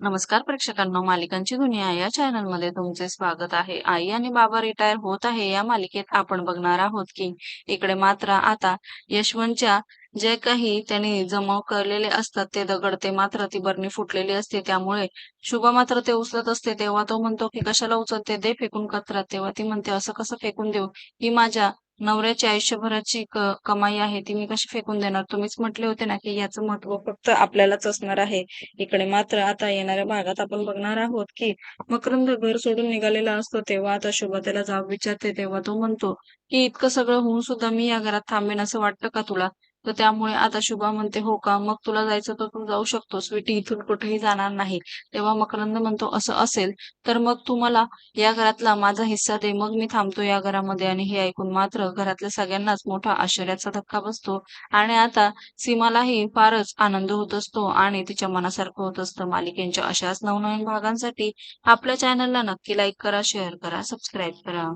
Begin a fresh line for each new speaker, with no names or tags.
नमस्कार प्रेक्षकांना मालिकांची दुनिया या चॅनलमध्ये तुमचे स्वागत आहे. आई आणि बाबा रिटायर होत आहे या मालिकेत आपण बघणार आहोत की इकडे मात्र आता यशवंतच्या जे काही त्यांनी जमाव करलेले असतात ते दगड ते मात्र ती बरणी फुटलेली असते. त्यामुळे शुभा मात्र ते उचलत असते तेव्हा तो म्हणतो की कशाला उचलते? दे फेकून कचरात तेव्हा ती म्हणते असं कसं फेकून देऊ? ही माझ्या नवऱ्याची आयुष्यभराची कमाई आहे ती मी कशी फेकून देणार? तुम्हीच म्हटले होते ना की याचं महत्त्व फक्त आपल्यालाच असणार आहे. इकडे मात्र आता येणाऱ्या भागात आपण बघणार आहोत की मकरंद घर सोडून निघालेला असतो तेव्हा आता शोभा त्याला जाब विचारते तेव्हा तो म्हणतो की इतकं सगळं होऊन सुद्धा मी या घरात थांबेन असं वाटतं का तुला? तर त्यामुळे आता शुभा म्हणते हो का? मग तुला जायचं तर तू जाऊ शकतोस. स्वीटी इथून कुठेही जाणार नाही. तेव्हा मकरंद म्हणतो असं असेल तर मग तू मला या घरातला माझा हिस्सा दे. मग मी थांबतो या घरामध्ये. आणि हे ऐकून मात्र घरातल्या सगळ्यांनाच मोठा आश्चर्याचा धक्का बसतो. आणि आता सीमालाही फारच आनंद होत असतो आणि तिच्या मनासारखं होत असतं. मालिकेच्या अशाच नवनवीन भागांसाठी आपल्या चॅनलला नक्की लाईक करा शेअर करा सबस्क्राईब करा.